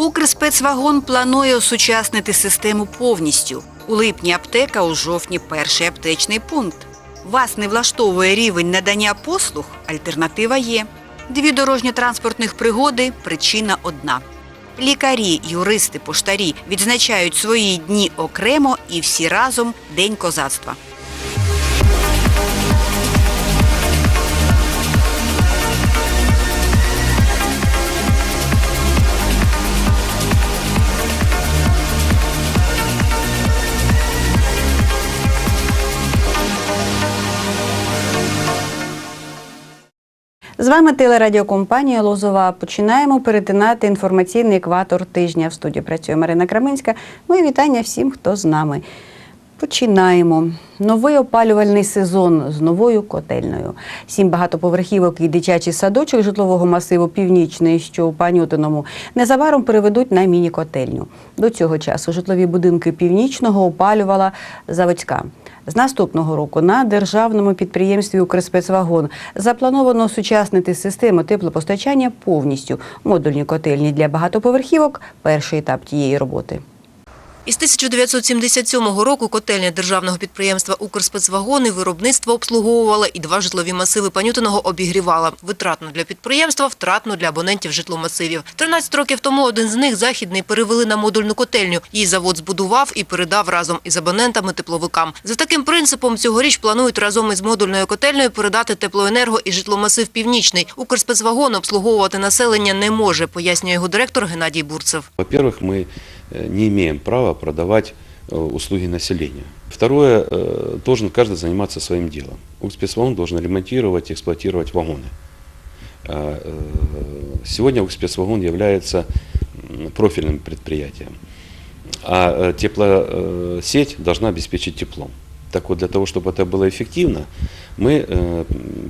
Укрспецвагон планує осучаснити систему повністю. У липні аптека, у жовтні перший аптечний пункт. Вас не влаштовує рівень надання послуг? Альтернатива є. Дві дорожньо-транспортних пригоди причина одна. Лікарі, юристи, поштарі відзначають свої дні окремо і всі разом День козацтва. З вами телерадіокомпанія Лозова. Починаємо перетинати інформаційний екватор тижня. В студії працює Марина Краминська. Мої вітання всім, хто з нами. Починаємо. Новий опалювальний сезон з новою котельною. Сім багатоповерхівок і дитячий садочок житлового масиву Північний, що у Панютиному, незабаром переведуть на міні-котельню. До цього часу житлові будинки Північного опалювала заводська. З наступного року на державному підприємстві «Укрспецвагон» заплановано сучаснити систему теплопостачання повністю. Модульні котельні для багатоповерхівок – перший етап тієї роботи. Із 1977 року котельня державного підприємства «Укрспецвагони» виробництво обслуговувала і два житлові масиви Панютиного обігрівала. Витратно для підприємства, втратно для абонентів житломасивів. 13 років тому один з них, Західний, перевели на модульну котельню. Її завод збудував і передав разом із абонентами-тепловикам. За таким принципом цьогоріч планують разом із модульною котельнею передати теплоенерго і житломасив «Північний». «Укрспецвагон» обслуговувати населення не може, пояснює його директор Геннадій Бурцев. Во-первых, мы э, не имеем права продавать э, услуги населения. Второе, э, должен каждый заниматься своим делом. Укрспецвагон должен ремонтировать и эксплуатировать вагоны. А, э, Сегодня Укрспецвагон является профильным предприятием, а э, теплосеть должна обеспечить теплом. Так вот, для того, чтобы это было эффективно, мы э,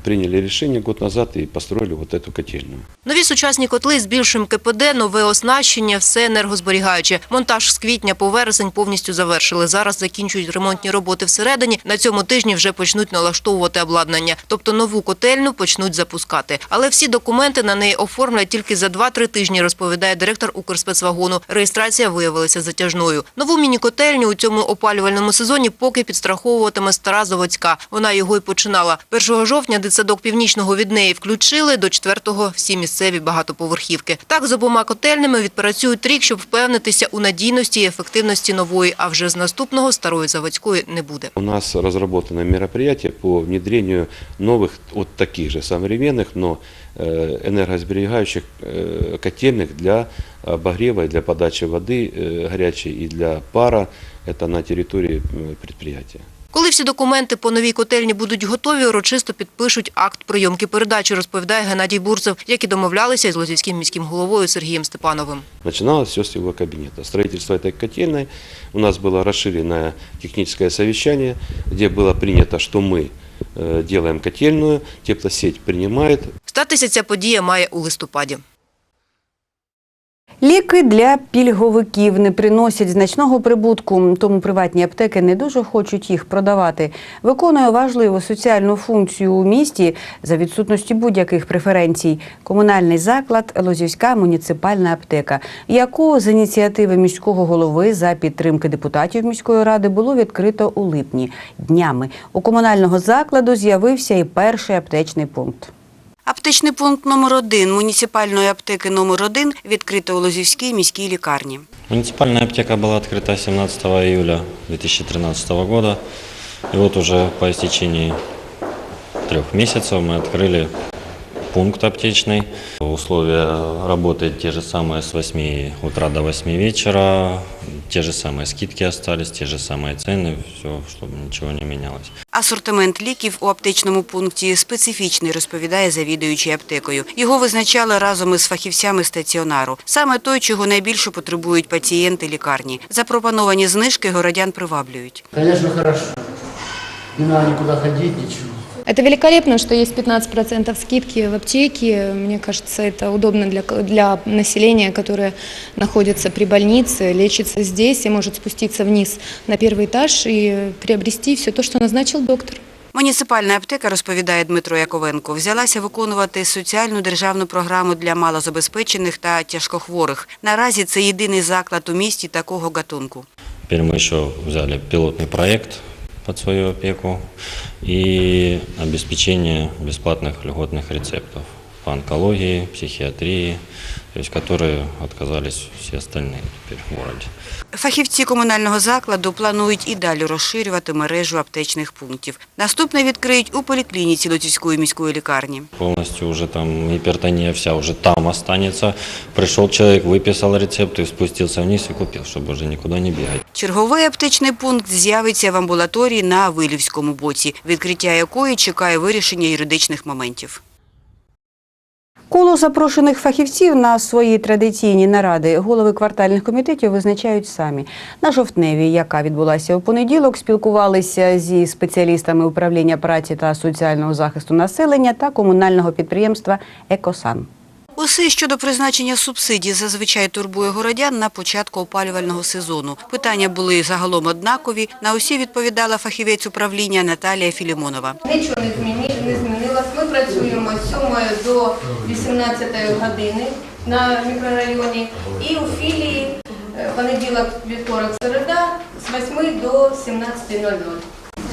приняли решение год назад и построили вот эту котельную. Нові сучасні котли з більшим КПД, нове оснащення, все енергозберігаюче. Монтаж з квітня по вересень повністю завершили. Зараз закінчують ремонтні роботи всередині. На цьому тижні вже почнуть налаштовувати обладнання. Тобто нову котельну почнуть запускати. Але всі документи на неї оформлять тільки за 2-3 тижні, розповідає директор Укрспецвагону. Реєстрація виявилася затяжною. Нову міні-котельню у цьому опалювальному сезоні поки підстраховуватиме стара заводська. Вона його й починала. 1 жовтня дитсадок північного від неї включили, до 4-го всі місцеві багатоповерхівки. Так з обома котельнями відпрацюють рік, щоб впевнитися у надійності і ефективності нової, а вже з наступного старої заводської не буде. У нас разработано мероприятие по внедрению новых, вот таких же современных, но э, энергосберегающих э, котельных для обогрева и для подачи воды э, горячей и для пара. Это на территории э, предприятия. Коли всі документи по новій котельні будуть готові, урочисто підпишуть акт прийомки передачі, розповідає Геннадій Бурцев, як і домовлялися із Лозівським міським головою Сергієм Степановим. Начиналось все с его кабинета. Строительство этой котельной у нас было расширенное техническое совещание, где было принято, что мы э, делаем котельную, теплосеть принимает, Статися ця подія має у листопаді. Ліки для пільговиків не приносять значного прибутку, тому приватні аптеки не дуже хочуть їх продавати. Виконує важливу соціальну функцію у місті за відсутності будь-яких преференцій. Комунальний заклад Лозівська муніципальна аптека, яку з ініціативи міського голови за підтримки депутатів міської ради було відкрито у липні. Днями у комунального закладу з'явився і перший аптечний пункт. Аптечний пункт номер один муніципальної аптеки номер один відкрито у Лозівській міській лікарні. Муниципальная аптека была открыта 17 июля 2013 года. И вот уже по истечении трех месяцев мы открыли пункт аптечный. Условия работы те же самые с 8 утра до 8 вечера. Те же самые скидки остались, те же самые цены, все, чтобы ничего не менялось. Асортимент ліків у аптечному пункті специфічний, розповідає завідуючий аптекою. Його визначали разом із фахівцями стаціонару. Саме той, чого найбільше потребують пацієнти лікарні. Запропоновані знижки городян приваблюють. Конечно, хорошо. Не надо никуда ходить, ничего. Это великолепно, что есть 15% скидки в аптеке. Мне кажется, это удобно для, для населения, которое находится при больнице, лечится здесь и может спуститься вниз на первый этаж и приобрести все то, что назначил доктор. Муніципальна аптека, розповідає Дмитро Яковенко, взялася виконувати соціальну державну програму для малозабезпечених та тяжкохворих. Наразі це єдиний заклад у місті такого гатунку. Теперь мы еще взяли пилотный проект под свою опеку и обеспечение бесплатных льготных рецептов по онкологии, психиатрии, то есть которые отказались все остальные теперь в городе. Фахівці комунального закладу планують і далі розширювати мережу аптечних пунктів. Наступне відкриють у поліклініці Лотівської міської лікарні. Полностью уже там гипертония вся уже там останется. Пришел человек, выписал рецепт и спустился вниз и купил, чтобы уже никуда не бегать. Черговий аптечний пункт з'явиться в амбулаторії на Вилівському боці, відкриття якої чекає вирішення юридичних моментів. Коло запрошених фахівців на свої традиційні наради голови квартальних комітетів визначають самі. На жовтневі, яка відбулася у понеділок, спілкувалися зі спеціалістами управління праці та соціального захисту населення та комунального підприємства Екосан. Усе щодо призначення субсидій зазвичай турбує городян на початку опалювального сезону. Питання були загалом однакові. На усі відповідала фахівець управління Наталія Філімонова. Нічого не зміни- не змінилось. Ми працюємо з 7 до 18 години на мікрорайоні і у філії е, понеділок, вівторок, середа з 8 до 17.00.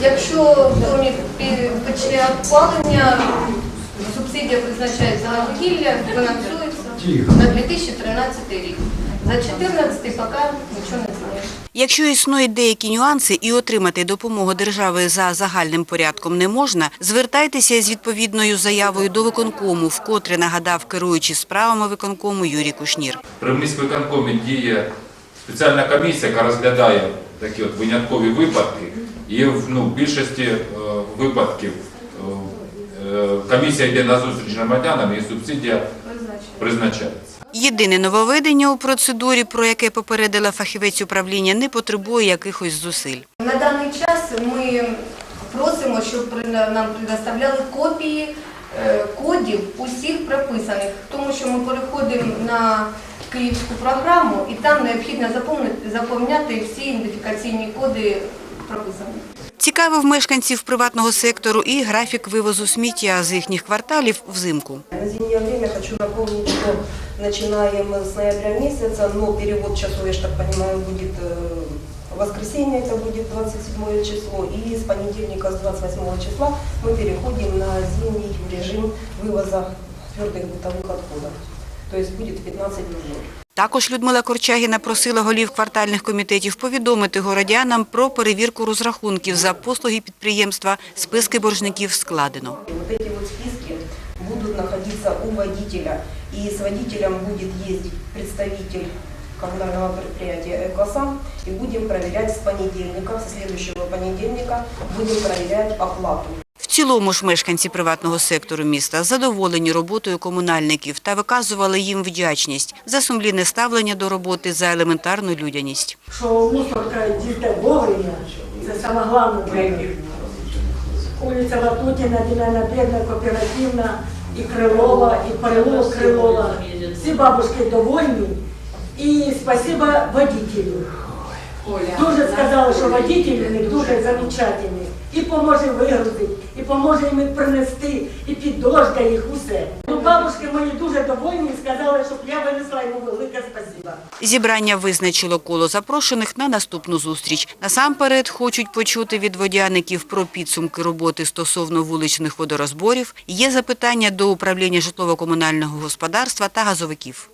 Якщо в домі пече опалення, субсидія призначається на вугілля, фінансується на 2013 рік. За 2014 поки нічого не знаю. Якщо існують деякі нюанси і отримати допомогу держави за загальним порядком не можна, звертайтеся з відповідною заявою до виконкому, вкотре нагадав керуючий справами виконкому Юрій Кушнір. При міськвиконкомі діє спеціальна комісія, яка розглядає такі от виняткові випадки. І в ну, в більшості е, випадків комісія йде на зустріч громадянам і субсидія призначається. Єдине нововведення у процедурі, про яке попередила фахівець управління, не потребує якихось зусиль. На даний час ми просимо, щоб при- нам предоставляли копії е, кодів усіх прописаних, тому що ми переходимо на київську програму і там необхідно заповнити- заповняти всі ідентифікаційні коди прописані. Цікавив мешканців приватного сектору і графік вивозу сміття з їхніх кварталів взимку. На зимнее время хочу напомнить, что начинаем с ноября месяца, но перевод часов, я ж так понимаю, будет э, в воскресенье, это будет 27 число, и с понедельника, с 28 числа мы переходим на зимний режим вывоза твердых бытовых отходов. То есть будет 15 дней. Також Людмила Корчагіна просила голів квартальних комітетів повідомити городянам про перевірку розрахунків за послуги підприємства. Списки боржників складено. И вот эти списки будут находиться у водителя, и с водителем будет ездить представитель коммунального предприятия «Экосан», и будем проверять с понедельника, со следующего понедельника будем проверять оплату. Цілому ж мешканці приватного сектору міста задоволені роботою комунальників та виказували їм вдячність за сумлінне ставлення до роботи за елементарну людяність. що мусорка дійде вовремя, це саме головне. Улиця Ватутіна, Діляна Бідна, Кооперативна, і Крилова, і переулок Крилова. Всі бабушки довольні. І спасибо водителю. Дуже сказали, що водитель у них дуже замечательний. І поможе вигрузити, і поможе їм принести, і під дощ дає їх усе. Ну, бабушки мої дуже довольні і сказали, щоб я винесла йому велике спасибо. Зібрання визначило коло запрошених на наступну зустріч. Насамперед хочуть почути від водяників про підсумки роботи стосовно вуличних водорозборів. Є запитання до управління житлово-комунального господарства та газовиків.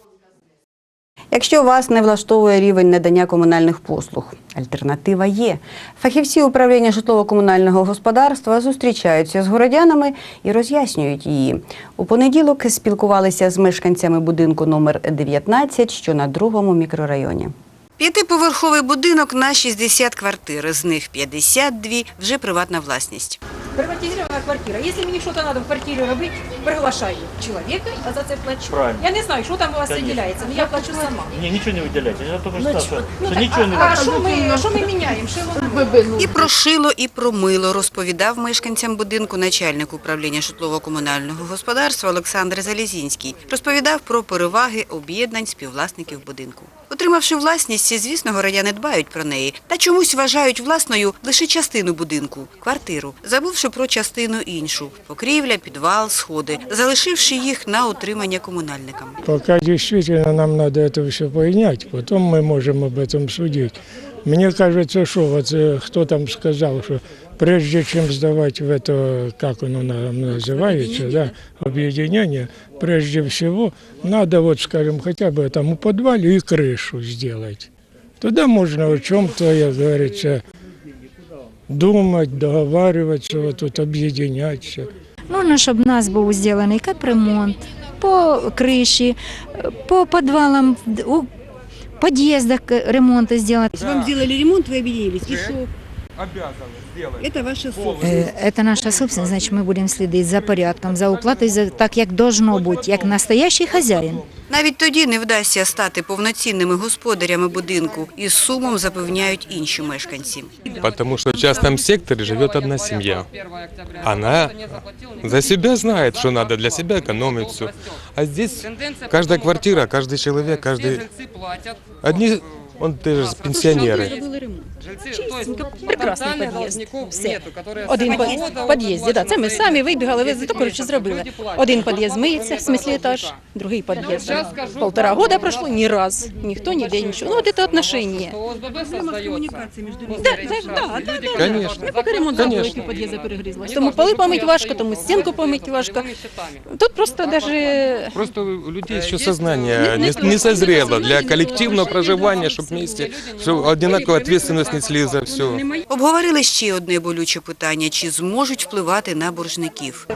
Якщо вас не влаштовує рівень надання комунальних послуг, альтернатива є. Фахівці управління житлово-комунального господарства зустрічаються з городянами і роз'яснюють її. У понеділок спілкувалися з мешканцями будинку номер 19, що на другому мікрорайоні. П'ятиповерховий будинок на 60 квартир, з них 52 – вже приватна власність. Приватизирована квартира. Если мне что-то надо в квартире робить, приглашаю человека, а за це плачу. Правильно. Я не знаю, що там у вас Конечно. виділяється, но я плачу сама. Ні, нічого не виділяйте. Я тому Ну, що, ну, що так, нічого не а, а що ми, що ми міняємо? Що воно? І про шило, і про мило розповідав мешканцям будинку начальник управління житлово-комунального господарства Олександр Залізінський. Розповідав про переваги об'єднань співвласників будинку. Отримавши власність, звісно, городяни дбають про неї та чомусь вважають власною лише частину будинку квартиру, забувши про частину іншу покрівля, підвал, сходи, залишивши їх на утримання комунальникам. Пока действительно нам надо это все понять, потом мы можем об этом судить. Мне кажется, что вот э, кто там сказал, что прежде чем сдавать в это, как оно на- называется, да, объединение, прежде всего надо вот, скажем, хотя бы там у подвале и крышу сделать. Тогда можно о чем-то, как говорится, думать, договариваться, вот тут объединяться. Нужно, щоб у нас був зроблений капремонт по криші, по підвалам, у під'їздах ремонти зробити. Вам сделали ремонт, вы объединились. И что? Это ваша собственность. Е, Це наша собственность, значить ми будемо слідити за порядком, за оплатою, за так як должно бути, як настоящий хазяїн. Навіть тоді не вдасться стати повноцінними господарями будинку, із сумом запевняють інші мешканці. Потому что в частном секторе живет одна семья. Она за себя знает, что надо для себя экономить все. А здесь каждая квартира, каждый человек, каждый... Одни, он даже пенсионеры. Прекрасний під'їзд. Все. Один по- в під'їзді, да. Це ми самі вибігали, ви то, коротше, зробили. Один під'їзд миється, в смислі етаж, другий під'їзд. Полтора года пройшло, ні раз. Ніхто ніде нічого. Ну, от це отношення. Да, да, да, да. Конечно. Ми поки ремонт зробили, Конечно. пів під'їзду перегризлось. Тому поли помить важко, тому стінку помить важко. Тут просто даже Просто у людей еще сознание не, не созрело для коллективного проживания, чтобы вместе чтобы одинаковую ответственность несли за все. Обговорили ще одне болюче питання: чи зможуть впливати на боржників.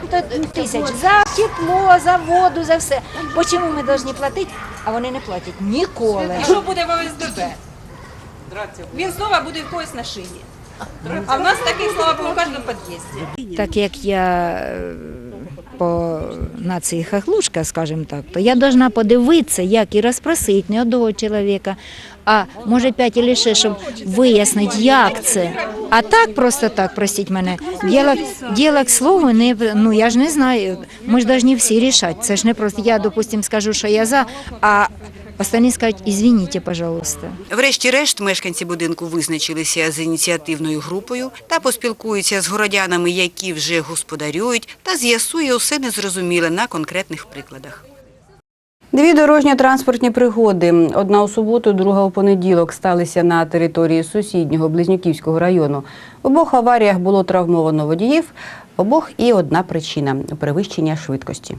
Тисяч за тепло, за воду, за все. Бо чому ми повинні платити, а вони не платять ніколи. І що буде в ОСДБ? Він знову буде в когось на шиї. А в нас таких, слава Богу, в кожному під'їзді. Так як я по нації хахлушка, скажімо так, то я повинна подивитися, як і розпросити не одного чоловіка, а може п'ять і ще, щоб вияснити, як це. А так просто так, простіть мене, діло, к слову, не, ну я ж не знаю, ми ж повинні всі рішати. Це ж не просто, я, допустим, скажу, що я за, а остальні скажуть, извините, пожалуйста. Врешті-решт, мешканці будинку визначилися з ініціативною групою та поспілкуються з городянами, які вже господарюють, та з'ясує усе незрозуміле на конкретних прикладах. Дві дорожньо-транспортні пригоди. Одна у суботу, друга у понеділок сталися на території сусіднього Близнюківського району. В обох аваріях було травмовано водіїв, обох і одна причина перевищення швидкості.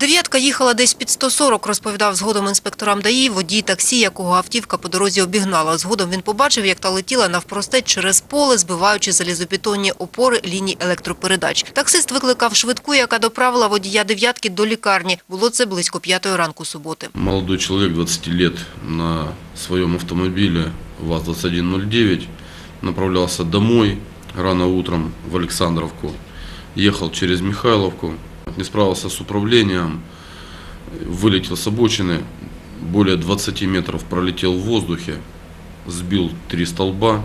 Дев'ятка їхала десь під 140, розповідав згодом інспекторам ДАІ, водій таксі, якого автівка по дорозі обігнала. Згодом він побачив, як та летіла навпростець через поле, збиваючи залізобетонні опори ліній електропередач. Таксист викликав швидку, яка доправила водія дев'ятки до лікарні. Було це близько п'ятої ранку суботи. Молодой человек 20 лет на своем автомобиле ВАЗ-2109 направлялся домой рано утром в Александровку. Ехал через Михайловку, не справился с управлением, вылетел с обочины, более 20 метров пролетел в воздухе, сбил три столба.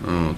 Вот.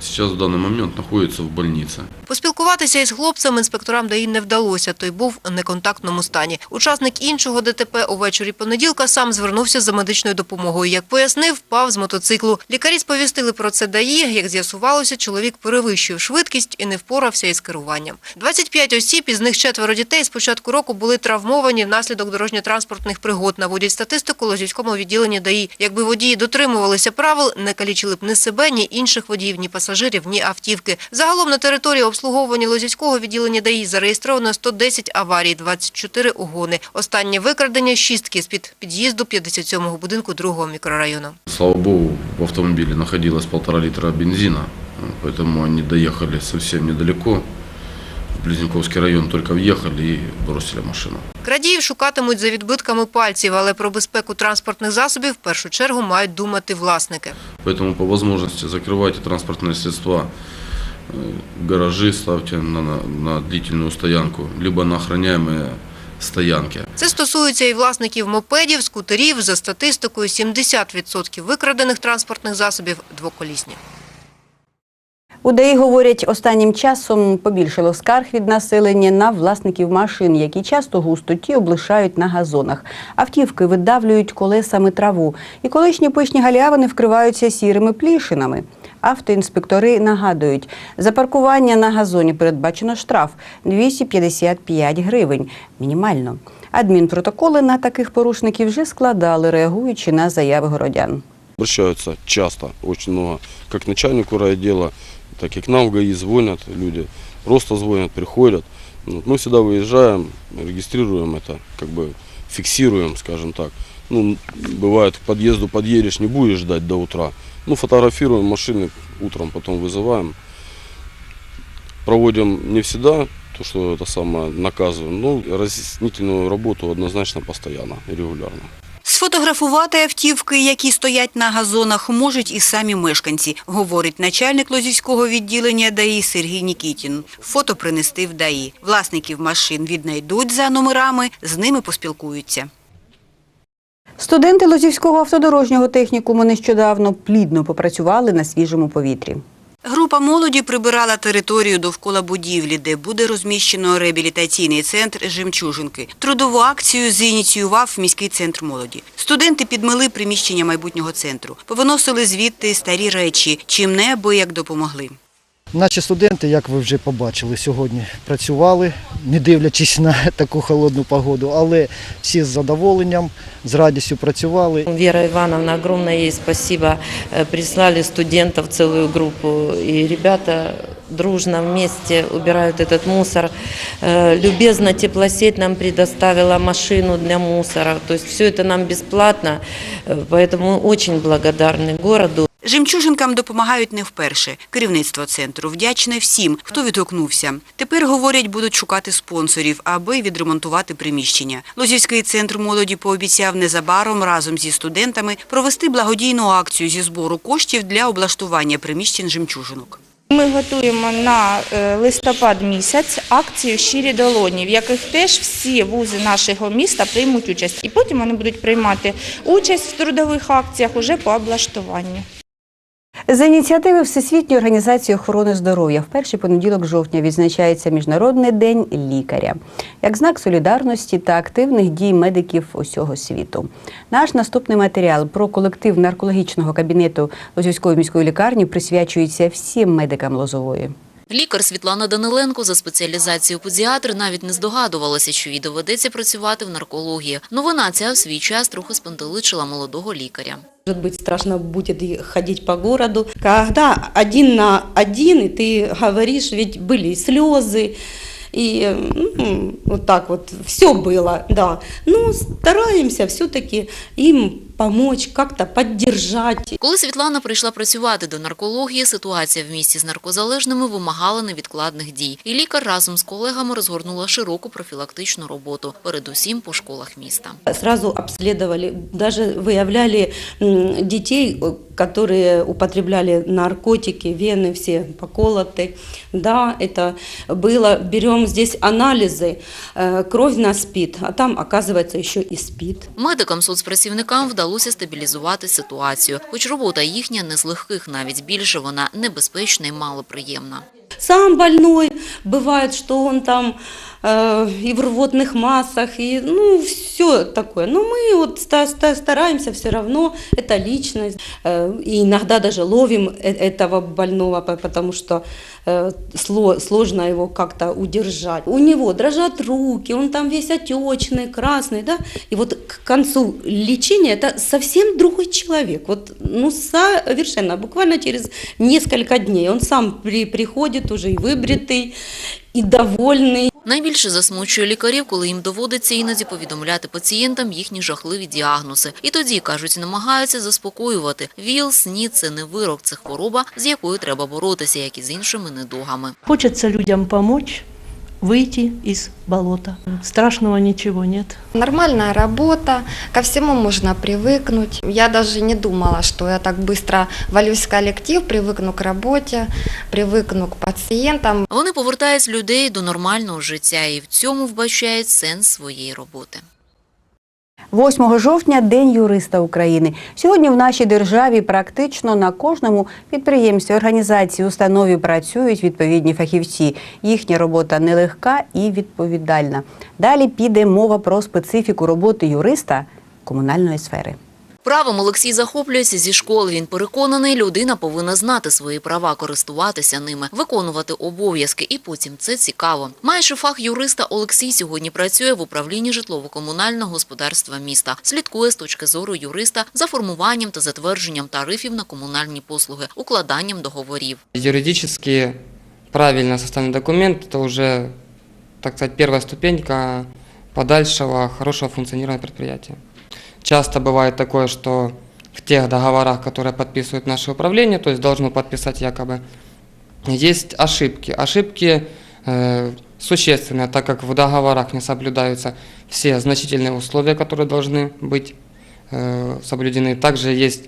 Сейчас в данный момент находится в больнице. Поспілкуватися із хлопцем інспекторам ДАІ не вдалося. Той був у неконтактному стані. Учасник іншого ДТП увечері понеділка сам звернувся за медичною допомогою. Як пояснив, впав з мотоциклу. Лікарі сповістили про це ДАІ. Як з'ясувалося, чоловік перевищив швидкість і не впорався із керуванням. 25 осіб, із них четверо дітей, з початку року були травмовані внаслідок дорожньо-транспортних пригод. Наводять статистику Лозівському відділенні ДАІ. Якби водії дотримувалися правил, не калічили б ні себе, ні інших водіїв, ні пасажирів, ні автівки. Загалом на території обслуговування Лозівського відділення ДАІ зареєстровано 110 аварій, 24 угони. Останнє викрадення – шістки з-під під'їзду 57-го будинку другого мікрорайону. Слава богу, в автомобілі знаходилось полтора літра бензина, тому вони доїхали зовсім недалеко. В Близнюковский район только въехали и бросили машину. Крадіїв шукатимуть за відбитками пальців, але про безпеку транспортних засобів в першу чергу мають думати власники. Поэтому по возможности закрывайте транспортные средства, э, гаражи ставьте на, на, на длительную стоянку, либо на охраняемые стоянки. Це стосується і власників мопедів, скутерів. За статистикою, 70% викрадених транспортних засобів – двоколісні. У ДАІ говорять, останнім часом побільшало скарг від населення на власників машин, які часто густоті облишають на газонах. Автівки видавлюють колесами траву, і колишні пишні галявини вкриваються сірими плішинами. Автоінспектори нагадують, за паркування на газоні передбачено штраф 255 гривень мінімально. Адмінпротоколи на таких порушників вже складали, реагуючи на заяви городян. Обращаются часто, очень много, как к начальнику райотдела, так и к нам в ГАИ звонят люди, просто звонят, приходят. Вот Мы всегда выезжаем, регистрируем это, как бы фиксируем, скажем так. Ну, бывает, к подъезду подъедешь, не будешь ждать до утра. Ну, фотографируем машины, утром потом вызываем. Проводим не всегда то, что это самое наказываем, но разъяснительную работу однозначно постоянно и регулярно. Сфотографувати автівки, які стоять на газонах, можуть і самі мешканці, говорить начальник Лозівського відділення ДАІ Сергій Нікітін. Фото принести в ДАІ. Власників машин віднайдуть за номерами, з ними поспілкуються. Студенти Лозівського автодорожнього технікуму нещодавно плідно попрацювали на свіжому повітрі. Група молоді прибирала територію довкола будівлі, де буде розміщено реабілітаційний центр «Жемчужинки». Трудову акцію зініціював міський центр молоді. Студенти підмили приміщення майбутнього центру, повиносили звідти старі речі, чим неабияк допомогли. Наші студенти, як ви вже побачили сьогодні, працювали, не дивлячись на таку холодну погоду, але всі з задоволенням, з радістю працювали. Вера Ивановна, огромное ей спасибо. Э, Прислали студентов целую группу, и ребята дружно вместе убирают этот мусор. Э, Любезно теплосеть нам предоставила машину для мусора. То есть все это нам бесплатно, э, поэтому очень благодарны городу. Жемчужинкам допомагають не вперше. Керівництво центру вдячне всім, хто відгукнувся. Тепер, говорять, будуть шукати спонсорів, аби відремонтувати приміщення. Лозівський центр молоді пообіцяв незабаром разом зі студентами провести благодійну акцію зі збору коштів для облаштування приміщень жемчужинок. Ми готуємо на е, листопад місяць акцію «Щирі долоні», в яких теж всі вузи нашого міста приймуть участь. І потім вони будуть приймати участь в трудових акціях уже по облаштуванню. За ініціативи Всесвітньої організації охорони здоров'я в перший понеділок жовтня відзначається Міжнародний день лікаря як знак солідарності та активних дій медиків усього світу. Наш наступний матеріал про колектив наркологічного кабінету Лозівської міської лікарні присвячується всім медикам Лозової. Лікар Світлана Даниленко за спеціалізацією педіатр навіть не здогадувалася, що їй доведеться працювати в наркології. Новина ця в свій час трохи спантеличила молодого лікаря. Может быть, страшно будет и ходить по городу. Когда один на один, и ты говоришь, ведь были и слезы, и ну, вот так вот все было, да. Но стараемся все-таки им помочь, как-то поддержать. Коли Світлана прийшла працювати до наркології, ситуація в місті з наркозалежними вимагала невідкладних дій. І лікар разом з колегами розгорнула широку профілактичну роботу, передусім по школах міста. Сразу обследовали, даже выявляли м, детей, э, которые употребляли наркотики, вены все поколоты. Да, это было. Берем здесь анализы, э, кровь на СПИД, а там оказывается еще и СПИД. Медикам соцпрацівникам вдалося стабілізувати ситуацію, хоч робота їхня не з легких, навіть більше вона небезпечна і малоприємна. Сам больной, бывает, что он там и в рвотных массах, и ну все такое. Но мы вот ста- ста- стараемся все равно, это личность, э, и иногда даже ловим э- этого больного, по- потому что э, сло- сложно его как-то удержать. У него дрожат руки, он там весь отечный, красный, да, и вот к концу лечения это совсем другой человек, вот ну совершенно, буквально через несколько дней он сам при- приходит уже и выбритый, и довольний. Найбільше засмучує лікарів, коли їм доводиться іноді повідомляти пацієнтам їхні жахливі діагнози. І тоді, кажуть, намагаються заспокоювати. ВІЛ, СНІД – це не вирок, це хвороба, з якою треба боротися, як і з іншими недугами. Хочеться людям помочь выйти из болота. Страшного ничего нет. Нормальная работа, ко всему можно привыкнуть. Я даже не думала, что я так быстро валюсь в коллектив, привыкну к работе, привыкну к пациентам. Вони повертають людей до нормального життя і в цьому вбачають сенс своєї роботи. 8 жовтня День юриста України. Сьогодні в нашій державі практично на кожному підприємстві, організації, установі працюють відповідні фахівці. Їхня робота нелегка і відповідальна. Далі піде мова про специфіку роботи юриста комунальної сфери. Правом Олексій захоплюється зі школи. Він переконаний, людина повинна знати свої права, користуватися ними, виконувати обов'язки, і потім це цікаво. Маючи фах юриста, Олексій сьогодні працює в управлінні житлово-комунального господарства міста. Слідкує з точки зору юриста за формуванням та затвердженням тарифів на комунальні послуги, укладанням договорів. Юридически правильно составленный документ – это уже, так сказать, первая ступенька подальшего хорошего функционирования предприятия. Часто бывает такое, что в тех договорах, которые подписывает наше управление, то есть должно подписать якобы, есть ошибки. Ошибки э, существенные, так как в договорах не соблюдаются все значительные условия, которые должны быть э, соблюдены. Также есть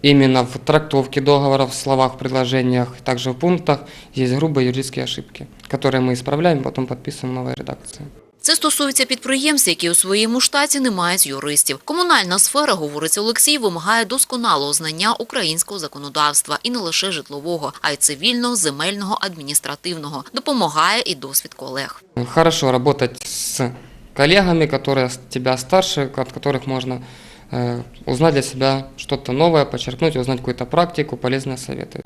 именно в трактовке договора, в словах, в предложениях, также в пунктах есть грубые юридические ошибки, которые мы исправляем, потом подписываем новые редакции. Це стосується підприємств, які у своєму штаті не мають юристів. Комунальна сфера, говорить Олексій, вимагає досконалого знання українського законодавства і не лише житлового, а й цивільного, земельного, адміністративного. Допомагає і досвід колег. Хорошо работать с коллегами, которые с тебя старше, от которых можно э, узнать для себя что-то новое, подчеркнуть, узнать какую-то практику, полезные советы.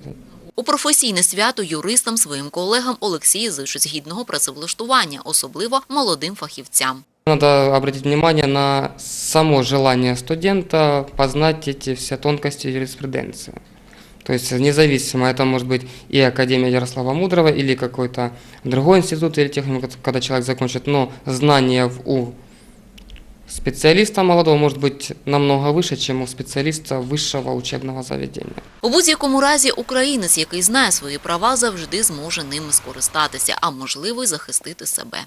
У професійне свято юристам своїм колегам Олексій зичить гідного працевлаштування, особливо молодим фахівцям. Надо обратить внимание на само желание студента познать эти все тонкости юриспруденции. То есть независимо, это может быть и Академия Ярослава Мудрого, или какой-то другой институт или техникум, когда человек закончит, но знание в- у специалиста молодого может быть намного выше, чем у специалиста высшего учебного заведения. У будь-якому разі українець, який знає свої права, завжди зможе ними скористатися, а можливо й захистити себе.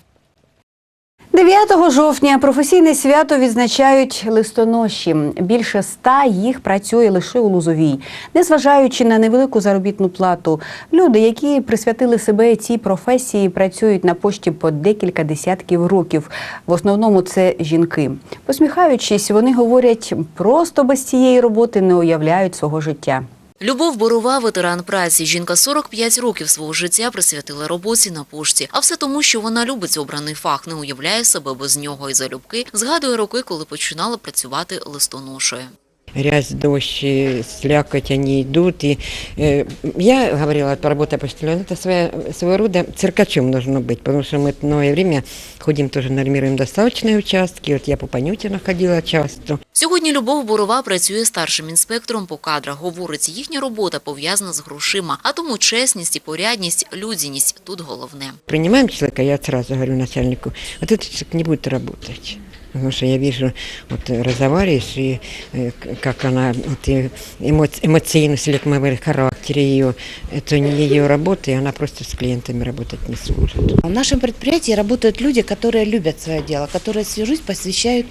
9 жовтня професійне свято відзначають листоноші. Більше ста їх працює лише у Лузовій. Незважаючи на невелику заробітну плату, люди, які присвятили себе цій професії, працюють на пошті по декілька десятків років. В основному це жінки. Посміхаючись, вони говорять, просто без цієї роботи не уявляють свого життя. Любов Борова, ветеран праці. Жінка 45 років свого життя присвятила роботі на пошті. А все тому, що вона любить обраний фах, не уявляє себе без нього і залюбки згадує роки, коли починала працювати листоношою Грязь, дождь, и слякоть, они идут. И, э, я говорила, что работа почтальона, это своя, своего рода циркачом нужно быть, потому что мы новое время ходим тоже нормируем достаточные участки. Вот я по Панютину ходила часто. Сьогодні Любов Борова працює старшим інспектором по кадрах. Говорить, їхня робота пов'язана з грошима, а тому чесність і порядність, людяність тут головне. Принимаем человека, я сразу говорю начальнику, вот этот человек не будет работать. Потому что я вижу, вот э, разговариваешь, и э, к- как она, вот, и эмо- эмоциональность или, как мы говорим, характер ее, это не ее работа, и она просто с клиентами работать не сможет. В нашем предприятии работают люди, которые любят свое дело, которые всю жизнь посвящают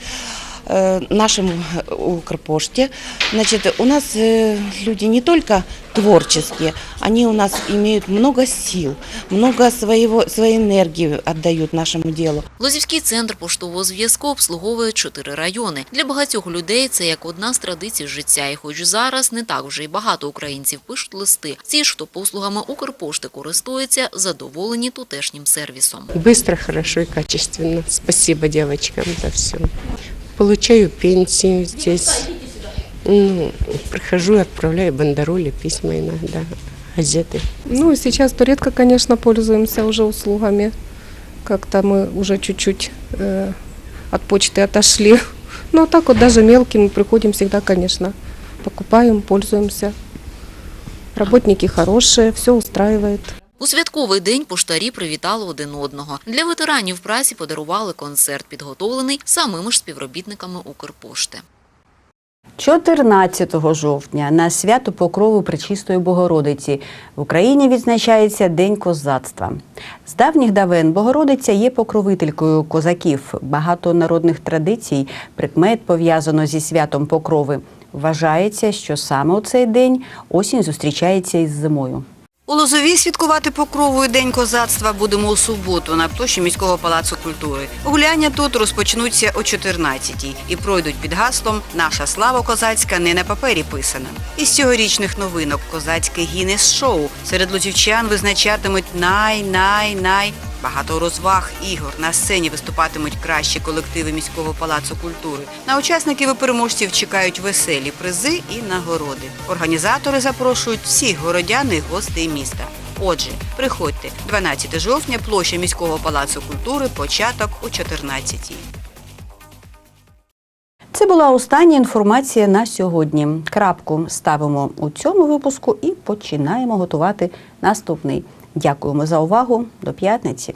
э, нашему э, Укрпоште. Значит, у нас э, люди не только творческие, они у нас имеют много сил, много своего, своей энергии отдают нашему делу. Лозівський центр поштового зв'язку обслуговує чотири райони. Для багатьох людей це як одна з традицій життя. І хоч зараз не так вже й багато українців пишуть листи. Ті ж, хто послугами Укрпошти користується, задоволені тутешнім сервісом. Быстро, хорошо и качественно. Спасибо девочкам за все. Получаю пенсию здесь. Ну, прихожу отправляю бандероли, письма иногда, газеты. Ну, сейчас то редко, конечно, пользуемся уже услугами. Как-то мы уже чуть-чуть э, от почты отошли. Ну, а так вот даже мелким мы приходим всегда, конечно, покупаем, пользуемся. Работники хорошие, все устраивает. У святковий день поштарі привітали один одного. Для ветеранів праці подарували концерт, підготовлений самими ж співробітниками Укрпошти. 14 жовтня на свято Покрову Пречистої Богородиці в Україні відзначається День козацтва. З давніх давен Богородиця є покровителькою козаків. Багато народних традицій, прикмет пов'язано зі святом Покрови. Вважається, що саме у цей день осінь зустрічається із зимою. У Лозові святкувати покровою День козацтва будемо у суботу на площі міського палацу культури. Гуляння тут розпочнуться о 14-й і пройдуть під гаслом Наша слава козацька не на папері писана. Із цьогорічних новинок козацьке гінес шоу серед лозівчан визначатимуть най-най-най Багато розваг, ігор на сцені виступатимуть кращі колективи міського палацу культури. На учасників і переможців чекають веселі призи і нагороди. Організатори запрошують всіх городян і гостей міста. Отже, приходьте 12 жовтня, площа міського палацу культури, початок о 14-й. Це була остання інформація на сьогодні. Крапку ставимо у цьому випуску і починаємо готувати наступний. Дякуємо за увагу. До п'ятниці.